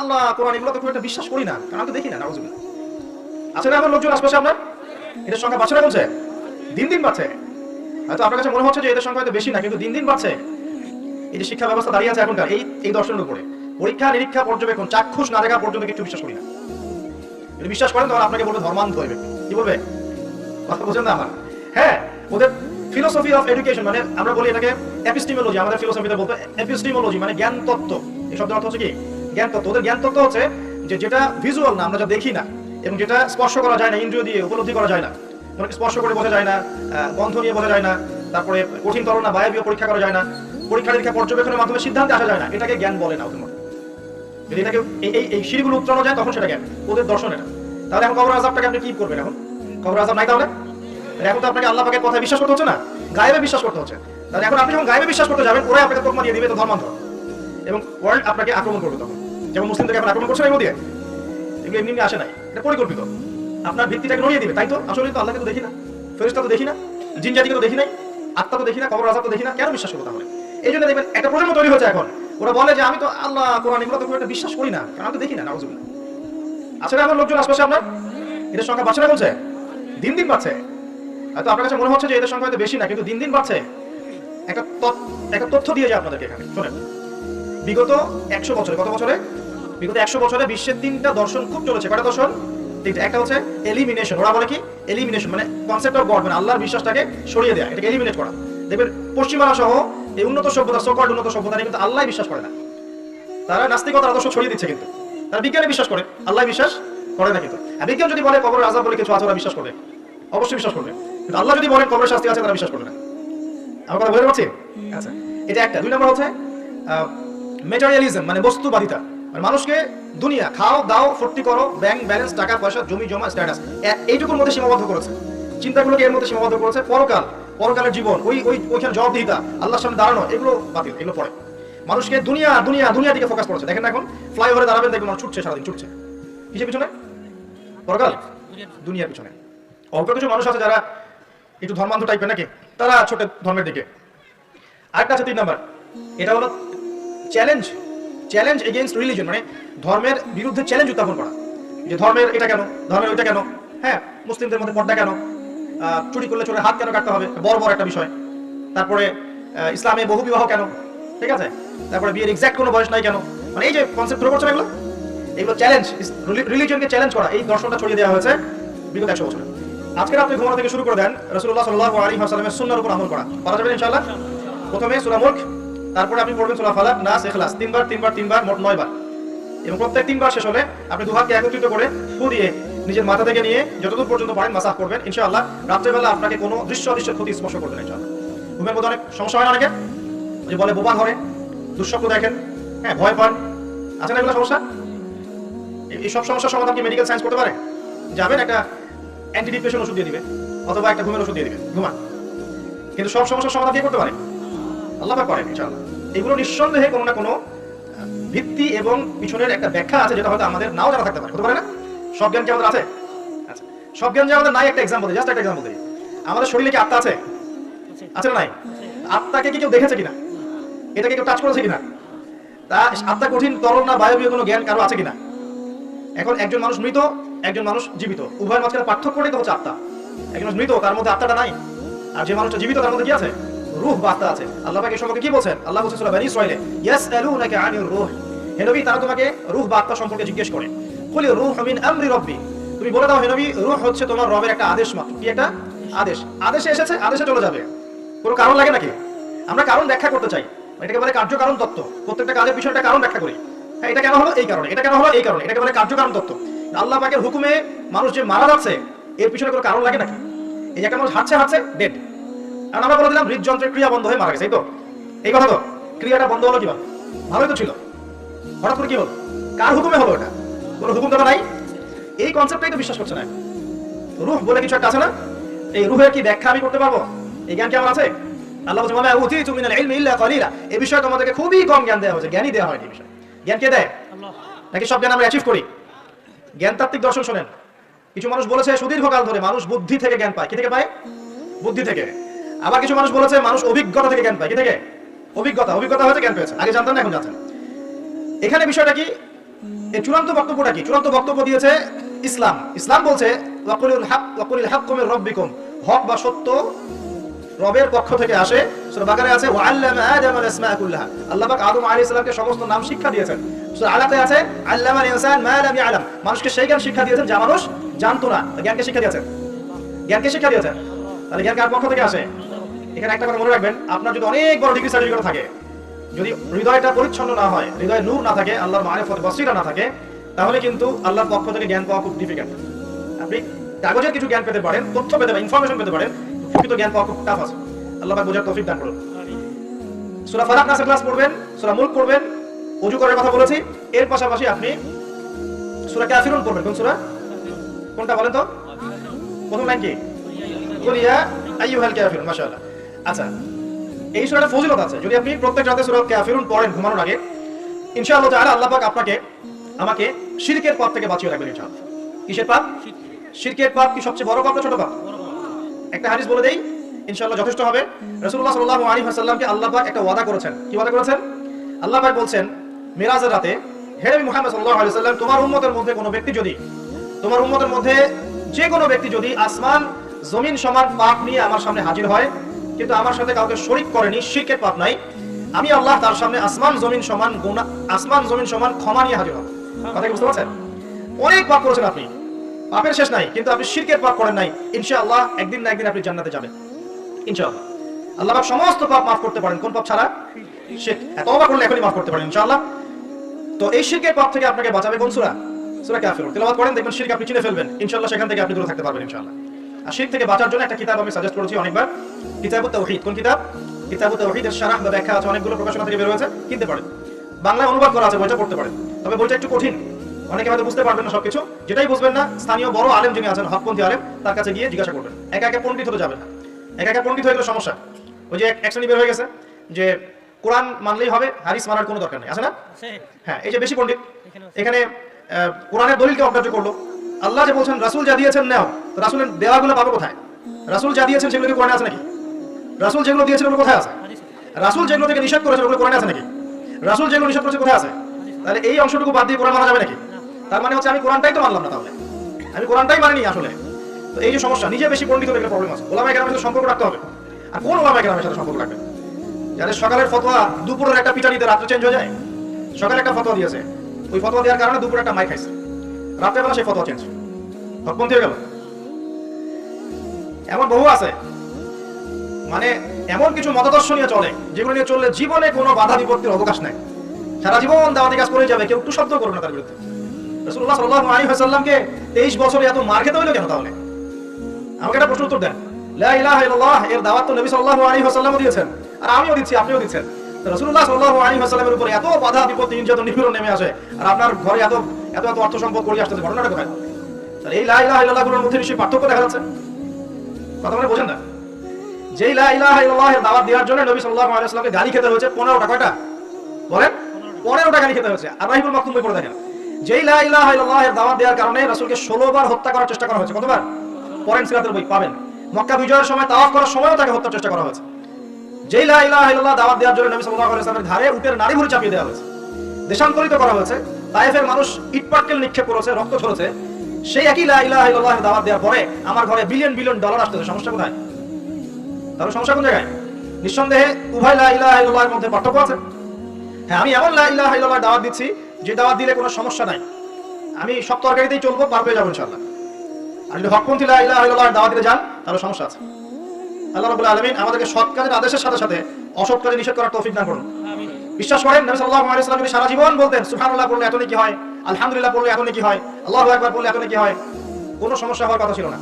আল্লাহ কোরআন এগুলো তো খুব একটা বিশ্বাস করি না, কারণ আমি দেখি না আছে না আমার লোকজন আশপাশে আপনার? এদের সংখ্যা না দিন দিন হয়তো আপনার কাছে মনে হচ্ছে যে এদের সংখ্যা হয়তো বেশি না, কিন্তু দিন দিন বাড়ছে। এই যে শিক্ষা ব্যবস্থা দাঁড়িয়ে আছে এখনকার, এই এই দর্শনের উপরে। পরীক্ষা, নিরীক্ষা, পর্যবেক্ষণ, চাক্ষুষ না দেখা পর্যন্ত কিছু বিশ্বাস করি না। যদি বিশ্বাস করেন আপনাকে বলবে ধর্মান্ত হইবে। কি বলবে? কথা বোঝেন না আমার। হ্যাঁ ওদের ফিলোসফি অফ এডুকেশন মানে আমরা বলি এটাকে এপিস্টিমোলজি আমাদের ফিলোসফিতে বলতে এপিস্টিমোলজি মানে জ্ঞান তত্ত্ব এই শব্দের অর্থ হচ্ছে কি? জ্ঞান তত্ত্ব, ওদের জ্ঞান তত্ত্ব হচ্ছে যে যেটা ভিজুয়াল না, আমরা যা দেখি না, এবং যেটা স্পর্শ করা যায় না, ইন্দ্রিয় দিয়ে, উপলব্ধি করা যায় না। মানে স্পর্শ করে বোঝা যায় না গন্ধ নিয়ে বোঝা যায় না, তারপরে কঠিন তরল না, বায়বীয় পরীক্ষা করা যায় না, পরীক্ষা নিরীক্ষা পর্যবেক্ষণের মাধ্যমে সিদ্ধান্তে আসা যায় না, এটাকে জ্ঞান বলে না ওদের মধ্যে যদি এটাকে এই এই সিঁড়িগুলো উত্তরানো যায়, তখন সেটা জ্ঞান, ওদের দর্শন এটা। তাহলে এখন কবর আজাবটাকে আপনি কি করবেন এখন। কবর আজাব নাই তাহলে? তাহলে এখন তো আপনাকে আল্লাহ পাকের কথায় বিশ্বাস করতে হচ্ছে না? গায়েবে বিশ্বাস করতে হচ্ছে। তাহলে এখন আপনি যখন গায়েবে বিশ্বাস করতে যাবেন, ওরাই আপনাকে তোকমা দিয়ে দিবে তো ধর্মান্তর। এবং ওয়ার্ল্ড আপনাকে আক্রমণ করবে তখন। যেমন মুসলিমদেরকে এখন আক্রমণ করছে এগুলো দিয়ে এগুলো এমনি এমনি আসে নাই। এটা পরিকল্পিত। আপনার ভিত্তিটাকে নড়িয়ে দিবে, তাই তো? আসলে তো আল্লাহকে তো দেখি না। ফেরিস্তা তো দেখি না, জিন জাতিকে তো দেখি নাই আত্মা তো দেখি না, কবর আজাব তো দেখি না, কেন বিশ্বাস করব তাহলে? এই জন্য দেখবেন একটা প্রজন্ম তৈরি হচ্ছে এখন। ওরা বলে যে, আমি তো আল্লাহ, কোরআন এগুলো তো খুব একটা বিশ্বাস করি না, কারণ আমি তো দেখি না, নাউজুবিল্লাহ। আসলে আমার লোকজন আশপাশে আপনার? এদের সংখ্যা বাড়ছে না বলছে দিন দিন বাড়ছে। হয়তো আপনার কাছে মনে হচ্ছে যে, এদের সংখ্যা হয়তো বেশি না, কিন্তু দিন দিন বাড়ছে। একটা একটা তথ্য দিয়ে যায় আপনাদেরকে এখানে। শোনেন। বিগত একশো বছরে কত বছরে? বিগত একশো বছরে বিশ্বের তিনটা দর্শন খুব চলেছে। কটা দর্শন? তিনটা। একটা হচ্ছে এলিমিনেশন ওরা বলে কি? এলিমিনেশন মানে কনসেপ্ট অফ গড মানে আল্লাহর বিশ্বাসটাকে সরিয়ে দেয়া এটাকে এলিমিনেট করা। দেখবেন পশ্চিমারা সহ এই উন্নত সভ্যতা সকল উন্নত সভ্যতা কিন্তু আল্লাহ বিশ্বাস করে না। তারা নাস্তিকতার আদর্শ ছড়িয়ে দিচ্ছে কিন্তু। তারা বিজ্ঞানে বিশ্বাস করে আল্লাহ বিশ্বাস করে না কিন্তু। আর বিজ্ঞান যদি বলে কবরের আজাব বলে কিছু আছে ওরা বিশ্বাস করবে। অবশ্যই বিশ্বাস করবে। কিন্তু আল্লাহ যদি বলেন কবরের শাস্তি আছে তারা বিশ্বাস করবে না। আমার কথা বুঝতে পারছি আচ্ছা এটা একটা। দুই নম্বর হচ্ছে মেটারিয়ালিজম মানে বস্তুবাদিতা। মানে মানুষকে দুনিয়া, খাও, দাও, ফুর্তি করো ব্যাংক ব্যালেন্স টাকা, পয়সা, জমি, জমা স্ট্যাটাস এইটুকুর মধ্যে সীমাবদ্ধ করেছে। চিন্তাগুলোকে এর মধ্যে সীমাবদ্ধ করেছে পরকাল। পরকালের জীবন, ওই ওই, ওইখানে জবাবদিহিতা, আল্লাহর সামনে দাঁড়ানো, এগুলো বাতিল, এগুলো পড়ে। মানুষকে দুনিয়া দুনিয়া দুনিয়া দিকে ফোকাস করেছে। দেখেন এখন ফ্লাইওভারে দাঁড়াবেন, দেখবেন মানুষ ছুটছে সারাদিন, ছুটছে। কিসের পিছনে? পরকাল। দুনিয়ার পিছনে। অল্প কিছু মানুষ আছে যারা একটু ধর্মান্ধ টাইপের নাকি? তারা ছোট ধর্মের দিকে। আরেকটা আছে তিন নাম্বার। এটা হলো চ্যালেঞ্জ চ্যালেঞ্জ এগেইনস্ট রিলিজন মানে ধর্মের বিরুদ্ধে চ্যালেঞ্জ উত্থাপন করা। যে ধর্মের এটা কেন? ধর্মের ওইটা কেন? হ্যাঁ মুসলিমদের মধ্যে পর্দা কেন? চুরি করলে চোরের হাত কেন কাটতে হবে? বড় বড় একটা বিষয়। তারপরে ইসলামে বহু বিবাহ কেন? ঠিক আছে? তারপরে বিয়ের এক্সাক্ট কোনো বয়স নাই কেন? মানে এই যে কনসেপ্ট ধরে করছেন এগুলো? এগুলো চ্যালেঞ্জ রিলিজনকে চ্যালেঞ্জ করা। এই দর্শনটা ছড়িয়ে দেওয়া হয়েছে বিগত একশো বছরে। আজকে আপনি ঘুমানো থেকে শুরু করে দেন রসুল্লাহ সাল্লাহ আলী হাসালামের সুন্নার উপর আমল করা। করা যাবে ইনশাআল্লাহ? প্রথমে সুরা মুল্ক তারপরে আপনি পড়বেন সুরা ফালাক, নাস, ইখলাস। তিনবার তিনবার তিনবার, মোট নয়বার। এবং প্রত্যেক তিনবার শেষ হলে আপনি দুহাতকে একত্রিত করে ফু দিয়ে নিজের মাথা থেকে নিয়ে যতদূর পর্যন্ত পারেন মাসাজ করবেন। ইনশাআল্লাহ রাত্রেবেলা আপনাকে কোনো দৃশ্য অদৃশ্য ক্ষতি স্পর্শ করবে না, ইনশাআল্লাহ। ঘুমের মধ্যে অনেক সমস্যা হয় না অনেকে যে বলে বোবা ধরে, দুঃস্বপ্ন দেখেন হ্যাঁ ভয় পান। আছে না এগুলো সমস্যা? এই- এই সব সমস্যার সমাধান কি মেডিকেল সায়েন্স করতে পারে? যাবেন একটা অ্যান্টি ডিপ্রেশন ওষুধ দিয়ে দিবে অথবা একটা ঘুমের ওষুধ দিয়ে দিবে ঘুমান। কিন্তু সব সমস্যার সমাধান দিয়ে করতে পারে? আল্লাহ করেন, ইনশাআল্লাহ। এগুলো নিঃসন্দেহে কোনো না কোনো ভিত্তি এবং পিছনের একটা ব্যাখ্যা আছে যেটা হয়তো আমাদের নাও জানা থাকতে পারে। হতে পারে না? সব জ্ঞান কি আমাদের আছে? আচ্ছা। সব জ্ঞান যে আমাদের নাই একটা এক্সাম্পল জাস্ট একটা এক্সাম্পল দিই আমাদের শরীরে কি আত্মা আছে? আছে নাই? আত্মাকে কি কেউ দেখেছে কিনা? এটাকে কেউ টাচ করেছে কিনা? তা আত্মা কঠিন, তরল না বায়বীয় কোনো জ্ঞান কারও আছে কিনা? এখন একজন মানুষ মৃত, একজন মানুষ জীবিত। উভয়ের মাঝখানে পার্থক্যটাই তো হচ্ছে আত্মা। একজন মানুষ মৃত, তার মধ্যে আত্মাটা নাই। আর যে মানুষটা জীবিত, তার মধ্যে কি আছে? রূহ বা আত্মা আছে। আল্লাহ পাক এই সম্পর্কে কি বলছেন? আল্লাহ বলছেন সূরা আনির হে নবী, তারা তোমাকে রূহ বা আত্মা সম্পর্কে জিজ্ঞেস করে। মিন আমরি তুমি বলে দাও, হে নবী হচ্ছে তোমার রবের একটা আদেশ মাত্র। কি একটা? আদেশ। আদেশে এসেছে, আদেশে চলে যাবে। কোনো কারণ লাগে নাকি? আমরা কারণ ব্যাখ্যা করতে চাই। এটাকে বলে কার্যকারণ তত্ত্ব। প্রত্যেকটা কাজের পিছনে কারণ ব্যাখ্যা করি। হ্যাঁ এটা কেন হলো? এই কারণে। এটা কেন হলো? এই কারণে। এটাকে বলে কার্যকারণ তত্ত্ব। আল্লাহ পাকের হুকুমে মানুষ যে মারা যাচ্ছে, এর পিছনে কোনো কারণ লাগে নাকি? এই একটা মানুষ হাঁটছে হাঁটছে ডেড আর আমরা বলে দিলাম, হৃদযন্ত্রের ক্রিয়া বন্ধ হয়ে মারা গেছে, এই তো। এই কথা তো, ক্রিয়াটা বন্ধ হলো কীভাবে? ভালোই তো ছিল। হঠাৎ করে কি হলো? কার হুকুমে হলো কোনো হুকুম নাই? এই কনসেপ্টটাই তো বিশ্বাস করছে না। রুহ বলে কিছু একটা আছে না? এই রুহের কি ব্যাখ্যা আমি করতে পারব? এই জ্ঞান কি আমার আছে? আল্লাহ বলছে মামা মিনাল ইলমি ইল্লা কলিলা। এই বিষয়ে তোমাদেরকে খুবই কম জ্ঞান দেওয়া হয়েছে। জ্ঞানই দেওয়া হয়নি এই বিষয়ে। জ্ঞান কে দেয়? নাকি সব জ্ঞান আমরা অ্যাচিভ করি? জ্ঞানতাত্ত্বিক দর্শন শোনেন। কিছু মানুষ বলেছে, সুদীর্ঘকাল ধরে মানুষ বুদ্ধি থেকে জ্ঞান পায়। কি থেকে পায়? বুদ্ধি থেকে। আবার কিছু মানুষ বলেছে, মানুষ অভিজ্ঞতা থেকে জ্ঞান পায়। কি থেকে? অভিজ্ঞতা। অভিজ্ঞতা হয়েছে, জ্ঞান পেয়েছে। আগে জানতাম না, এখন জানতেন এখানে বিষয়টা কি? এই চূড়ান্ত বক্তব্যটা কি? চূড়ান্ত বক্তব্য দিয়েছে ইসলাম। ইসলাম বলছে রাব্বিকুম। হক বা সত্য রবের পক্ষ থেকে আসে। সূরা বাকারায় আছে ওয়াল্লামা আদম আল কুল্লাহা। আল্লাহ পাক আদম আলাইহিস সালামকে সমস্ত নাম শিক্ষা দিয়েছেন। সূরা আলাতে আছে আল্লামা ইনসান মা লাম ইয়ালাম। মানুষকে সেই জ্ঞান শিক্ষা দিয়েছেন যা মানুষ জানতো না। জ্ঞানকে শিক্ষা দিয়েছেন। জ্ঞানকে শিক্ষা দিয়েছেন। তাহলে জ্ঞান কার পক্ষ থেকে আসে? এখানে একটা কথা মনে রাখবেন, আপনার যদি অনেক বড় ডিগ্রি সার্টিফিকেট থাকে, যদি হৃদয়টা পরিচ্ছন্ন না হয়, হৃদয় নূর না থাকে, আল্লাহর মারিফত, বসিরা না থাকে, তাহলে কিন্তু আল্লাহর পক্ষ থেকে জ্ঞান পাওয়া খুব ডিফিকাল্ট আপনি কাগজের কিছু জ্ঞান পেতে পারেন, তথ্য পেতে পারেন ইনফরমেশন পেতে পারেন প্রকৃত জ্ঞান পাওয়া খুব টাফ আছে। আল্লাহ পাক বোঝার তৌফিক দান করুন। সূরা ফালাক নাসের ক্লাস পড়বেন, সূরা মুলক পড়বেন ওযু করার কথা বলেছি, এর পাশাপাশি আপনি সূরা কাফিরুন পড়বেন, কোন সূরা? কোনটা বলেন তো? প্রথম লাইন কি? কুলিয়া আইয়ুহাল কাফিরুন, মাশাআল্লাহ। আচ্ছা এই সূরাটা ফজিলত আছে। যদি আপনি প্রত্যেক রাতে সূরা কাফিরুন পড়েন ঘুমানোর আগে, ইনশাআল্লাহ তাআলা আল্লাহ পাক আপনাকে, আমাকে শিরকের পাপ থেকে বাঁচিয়ে রাখবেন ইনশাআল্লাহ। কিসের পাপ? শিরকের পাপ কি সবচেয়ে বড় পাপ না ছোট পাপ? একটা হাদিস বলে দেই, ইনশাআল্লাহ যথেষ্ট হবে। রাসূলুল্লাহ সাল্লাল্লাহু আলাইহি ওয়াসাল্লামকে আল্লাহ পাক একটা ওয়াদা করেছেন। কি ওয়াদা করেছেন? আল্লাহ পাক বলছেন, মিরাজের রাতে, হে নবী মুহাম্মদ সাল্লাল্লাহু আলাইহি ওয়াসাল্লাম, তোমার উম্মতের মধ্যে কোনো ব্যক্তি যদি, তোমার উম্মতের মধ্যে যে কোনো ব্যক্তি যদি আসমান, জমিন সমান পাপ নিয়ে আমার সামনে হাজির হয় কিন্তু আমার সাথে কাউকে শরিক করেনি, শিরকের পাপ নাই। আমি আল্লাহ তার সামনে আসমান, জমিন সমান গুনাহ, আসমান, জমিন সমান ক্ষমা নিয়ে হাজির হব। কথা বুঝতে পারছেন? অনেক পাপ করেছেন আপনি। পাপের শেষ নাই, কিন্তু আপনি শিরকের পাপ করেন নাই। ইনশাআল্লাহ একদিন না একদিন আপনি জান্নাতে যাবেন। ইনশাআল্লাহ। আল্লাহ পাক সমস্ত পাপ মাফ করতে পারেন। কোন পাপ ছাড়া? শিরক। এত অবাক করলে এখনই মাফ করতে পারেন, ইনশাআল্লাহ। তো এই শিরকের পাপ থেকে আপনাকে বাঁচাবে কোন সূরা? সূরা কাফিরুন। তেলাওয়াত করেন, দেখবেন শিরক আপনি চিনে ফেলবেন। ইনশাআল্লাহ সেখান থেকে আপনি দূরে থাকতে পারবেন, ইনশাআল্লাহ। শিরক থেকে বাঁচার জন্য একটা কিতাব আমি সাজেস্ট করেছি অনেকবার। কিতাবুত তাওহীদ। কোন কিতাব? কিতাবুত তাওহীদের শারাহ বা ব্যাখ্যা আছে অনেকগুলো প্রকাশনা থেকে বের হয়েছে। কিনতে পারেন। বাংলায় অনুবাদ করা আছে বইটা পড়তে পারেন। তবে বইটা একটু কঠিন। অনেকে হয়তো বুঝতে পারবেন না সবকিছু। যেটাই বুঝবেন না স্থানীয় বড় আলেম যিনি আছেন হকপন্থী আলেম তার কাছে গিয়ে জিজ্ঞাসা করবেন। একা একা পণ্ডিত হতে যাবে না। একা একা পণ্ডিত হয়ে গেলে সমস্যা। ওই যে এক- শ্রেণি বের হয়ে গেছে যে কোরআন মানলেই হবে হারিস মানার কোনো দরকার নেই। আছে না? হ্যাঁ এই যে বেশি পণ্ডিত। এখানে কোরআনের দলিলকে অগ্রাহ্য করল? আল্লাহ যে বলছেন, রাসুল যা দিয়েছেন নাও। রাসুলের দেওয়াগুলো পাবো কোথায়? রাসূল যা দিয়েছেন সেগুলো কি কোরআনে আছে নাকি? রাসূল যেগুলো দিয়েছেন ওগুলো কোথায় আছে? রাসূল যেগুলো থেকে নিষেধ করেছেন ওগুলো কোরআনে আছে নাকি? রাসূল যেগুলো নিষেধ করেছে কোথায় আছে? তাহলে এই অংশটুকু বাদ দিয়ে কোরআন মানা যাবে নাকি? তার মানে হচ্ছে আমি কোরআনটাই তো মানলাম না তাহলে। আমি কোরআনটাই মানিনি আসলে। তো এই যে সমস্যা, নিজে বেশি পণ্ডিত হলে প্রবলেম আছে। ওলামায়ে কেরামের সাথে সম্পর্ক রাখতে হবে। আর কোন ওলামায়ে কেরামের সাথে সম্পর্ক রাখবে যাদের সকালের ফতোয়া দুপুরের একটা পিটানিতে রাত্রে চেঞ্জ হয়ে যায়, সকালে একটা ফতোয়া দিয়েছে। ওই ফতোয়া দেওয়ার কারণে দুপুরে একটা মাই খাইছে। রাতের বেলা সেই ফতোয়া চেঞ্জ হকপন্থী হয়ে গেল। এমন বহু আছে। মানে এমন কিছু মতাদর্শ নিয়ে চলে, যেগুলো নিয়ে চললে জীবনে কোনো বাধা বিপত্তির অবকাশ নাই। সারা জীবন দাওয়াতি কাজ করে যাবে, কেউ একটু শব্দ করবে না তার বিরুদ্ধে। রাসূলুল্লাহ সাল্লাল্লাহু আলাইহি ওয়াসাল্লামকে 23 বছরে এত মার খেতে হলো কেন তাহলে? আমাকে একটা প্রশ্ন উত্তর দেন। লা এর দাওয়াত তো নবী সাল্লাল্লাহু আলাইহি ওয়াসাল্লামও দিয়েছেন। আর আমিও দিচ্ছি, আপনিও দিচ্ছেন। তো রাসূলুল্লাহ সাল্লাল্লাহু আলাইহি ওয়াসাল্লামের উপর এত বাধা বিপত্তি নির্যাতন নিপীড়ন নেমে আসে, আর আপনার ঘরে এত এত এত অর্থ সম্পদ করে আসতেছে, ঘটনাটা কোথায়? তাহলে এই লা ইলাহা ইল্লাল্লাহ মধ্যে নিশ্চয়ই পার্থক্য দেখা যাচ্ছে। কথা মানে বোঝেন না। যেই লা ইলাহা ইল্লাল্লাহ এর দাওয়াত দেওয়ার জন্য নবী গালি খেতে হয়েছে 15টা কয়টা? বলেন 15টা গালি খেতে হয়েছে। আর রাহিবুল মাকতুম বই পড়ে দেখেন। যেই লা ইলাহা ইল্লাল্লাহ এর দাওয়াত দেওয়ার কারণে রাসূলকে 16 বার হত্যা করার চেষ্টা করা হয়েছে। কতবার? পড়েন সিরাতের বই পাবেন। মক্কা বিজয়ের সময় তাওয়াফ করার সময়ও তাকে হত্যার চেষ্টা করা হয়েছে। যেই লা ইলাহা দাওয়াত দেওয়ার জন্য নবী সাল্লাল্লাহু আলাইহি ওয়াসাল্লামের উটের নাড়ি ভুঁড়ি চাপিয়ে দেওয়া হয়েছে। দেশান্তরিত করা হয়েছে। তায়েফের মানুষ ইটপাটকেল নিক্ষেপ করেছে, রক্ত ঝরেছে। সেই একই লা ইলাহা ইল্লাল্লাহ এর দাওয়াত দেওয়ার পরে আমার ঘরে বিলিয়ন বিলিয়ন ডলার আসতেছে। সমস্যা কোথায়? তাহলে সমস্যা কোন জায়গায়? নিঃসন্দেহে উভয় লা ইলাহা ইল্লাল্লাহর মধ্যে পার্থক্য আছে? হ্যাঁ আমি এমন লা ইলাহা ইল্লাল্লাহ দাওয়াত দিচ্ছি, যে দাওয়াত দিলে কোনো সমস্যা নাই। আমি সব তরকারিতেই চলবো, পার পেয়ে যাব ইনশাআল্লাহ। আর যদি হকপন্থী লা ইলাহা ইল্লাল্লাহর দাওয়াত দিতে যান, তাহলে সমস্যা আছে। আল্লাহ রাব্বুল আলামিন আমাদেরকে সৎ কাজের আদেশের সাথে সাথে অসৎ কাজে নিষেধ করার তৌফিক না করুন। বিশ্বাস করেন নবী সাল্লাল্লাহু আলাইহি ওয়াসাল্লাম সারা জীবন বলতেন, সুবহানাল্লাহ পড়লে এত কি হয়, আলহামদুলিল্লাহ পড়লে এত কি হয়, আল্লাহু আকবার পড়লে এত কি হয়, কোনো সমস্যা হওয়ার কথা ছিল না।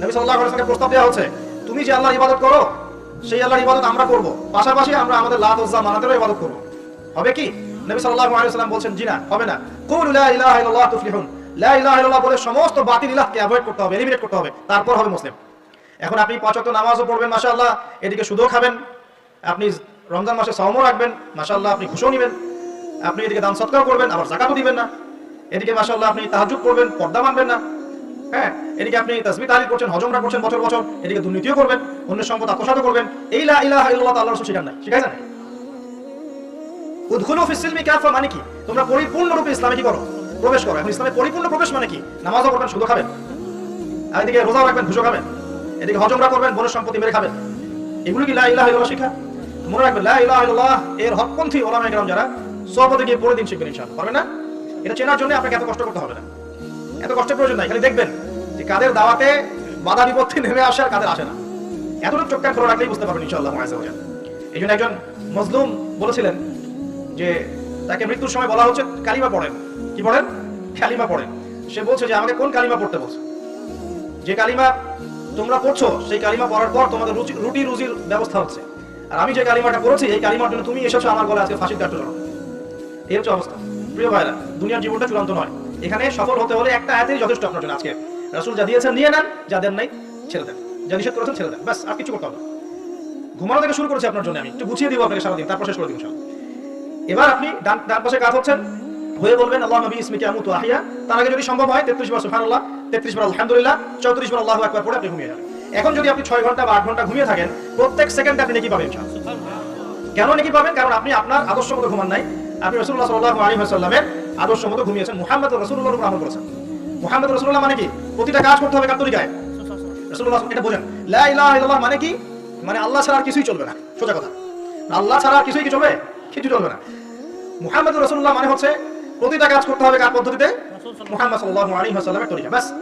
নবী সাল্লাল্লাহু আলাইহি ওয়াসাল্লামকে প্রস্তাব দেওয়া হচ্ছে, তুমি যে আল্লাহর ইবাদত করো, সেই আল্লাহর ইবাদত আমরা করব। পাশাপাশি আমরা আমাদের লাত, উজ্জা, মানাতেরও ইবাদত করব। হবে কি? নবী সাল্লাল্লাহু আলাইহি ওয়াসাল্লাম বলছেন, জি না, হবে না। কুল লা ইলাহা ইল্লাল্লাহ তুফলিহুন। লা ইলাহা ইল্লাল্লাহ বলে সমস্ত বাতিল ইলাহকে অ্যাভয়েড করতে হবে এলিমিনেট করতে হবে। তারপর হবে মুসলিম। এখন আপনি পাঁচ ওয়াক্ত নামাজও পড়বেন, মাশাআল্লাহ। এদিকে সুদও খাবেন। আপনি রমজান মাসে সাওমও রাখবেন, মাশাআল্লাহ আপনি খুশিও নেবেন, আপনি এদিকে দান সৎকার করবেন, আবার যাকাতও দিবেন না। এদিকে মাশাআল্লাহ আপনি তাহাজ্জুদ করবেন, পর্দা মানবেন না। হ্যাঁ এদিকে আপনি তাসবিহ তাহলিল করছেন, হজমরা করছেন বছর বছর, এদিকে দুর্নীতিও করবেন, অন্যের সম্পদ আত্মসাৎ করবেন। এই লা ইলাহা ইল্লাল্লাহ তো আল্লাহর রাসূল শিখান নাই শিখাইছেন উদ্খুলু ফিস সিলমি কাফা মানে কি? তোমরা পরিপূর্ণরূপে ইসলামে কি করো? প্রবেশ করো। এখন ইসলামে পরিপূর্ণ প্রবেশ মানে কি? নামাজও পড়বেন, শুধু খাবেন। আর এদিকে রোজাও রাখবেন ঘুষো খাবেন। এদিকে হজমরা করবেন, বনের সম্পত্তি মেরে খাবেন। এগুলো কি লা ইলাহা ইল্লাল্লাহ শিক্ষা মনে রাখবেন, লা ইলাহা ইল্লাল্লাহ, এর হকপন্থী ওলামায়ে কেরাম যারা সহপথে গিয়ে পড়ে দিন শিখবেন ইনশাআল্লাহ। পারবেন না? এটা চেনার জন্য আপনাকে এত কষ্ট করতে হবে না। এত কষ্টের প্রয়োজন নাই, খালি দেখবেন যে কাদের দাওয়াতে বাধা বিপত্তি নেমে আসে আর কাদের আসে না। এতটুকু চোখ কান খোলা রাখলেই বুঝতে পারবেন ওয়াজাল এই জন্য একজন মজলুম বলেছিলেন যে, তাকে মৃত্যুর সময় বলা হচ্ছে কালিমা পড়েন। কি পড়েন? কালিমা পড়েন। সে বলছে যে, আমাকে কোন কালিমা পড়তে বলছে? যে কালিমা তোমরা পড়ছো, সেই কালিমা পড়ার পর তোমাদের রুটি রুজির ব্যবস্থা হচ্ছে। আর আমি যে কালিমাটা পড়েছি, এই কালিমার জন্য তুমি এসেছ আমার গলায় আজকে ফাঁসির জড়ানো এই হচ্ছে অবস্থা। প্রিয় ভাইরা, দুনিয়ার জীবনটা চূড়ান্ত নয়। এখানে সফল হতে হলে একটা আয়াতেই যথেষ্ট আপনার জন্য আজকে। রাসূল যা দিয়েছেন, নিয়ে নেন, যা দেন নাই, ছেড়ে দেন। যা নিষেধ করেছেন, ছেড়ে দেন। ব্যাস, আর কিছু করতে হবে ঘুমানো থেকে শুরু করেছি আপনার জন্য আমি। একটু গুছিয়ে দিব আপনাকে সারাদিন, তারপর শেষ করে ইনশাআল্লাহ। এবার আপনি ডান ডান পাশে কাজ হচ্ছেন, হয়ে বলবেন, আল্লাহ নবী ইসমিকে আমুতু আহিয়া তার আগে যদি সম্ভব হয়, তেত্রিশ বার সুবহানাল্লাহ, তেত্রিশ বার আলহামদুলিল্লাহ, চৌত্রিশ বার আল্লাহু আকবার পড়ে আপনি ঘুমিয়ে যাবেন। এখন যদি আপনি ছয় ঘণ্টা বা আট ঘণ্টা ঘুমিয়ে থাকেন, প্রত্যেক সেকেন্ডে আপনি নাকি পাবেন। কেন নাকি পাবেন? কারণ আপনি আপনার আদর্শ মতো ঘুমান নাই। আপনি রসুল্লাহ সাল্লাহ আলী সাল্লামের আদর্শ মতো ঘুমিয়েছেন। মুহাম্মদ রসুল্লাহ আমল করেছেন। মুহাম্মদ রসুল্লাহ মানে কি? প্রতিটা কাজ করতে হবে কার তরিকায় রসুল্লাহ এটা বোঝেন। লা ইলাহা ইল্লাল্লাহ মানে কি? মানে আল্লাহ ছাড়া আর কিছুই চলবে না। সোজা কথা। আল্লাহ ছাড়া আর কিছুই কি চলবে? কিছু চলবে না। মুহাম্মদ রসুল্লাহ মানে হচ্ছে প্রতিটা কাজ করতে হবে কার পদ্ধতিতে? মুহাম্মদ সাল্লাল্লাহু আলাইহি ওয়াসাল্লামের তরিকা ব্যাস।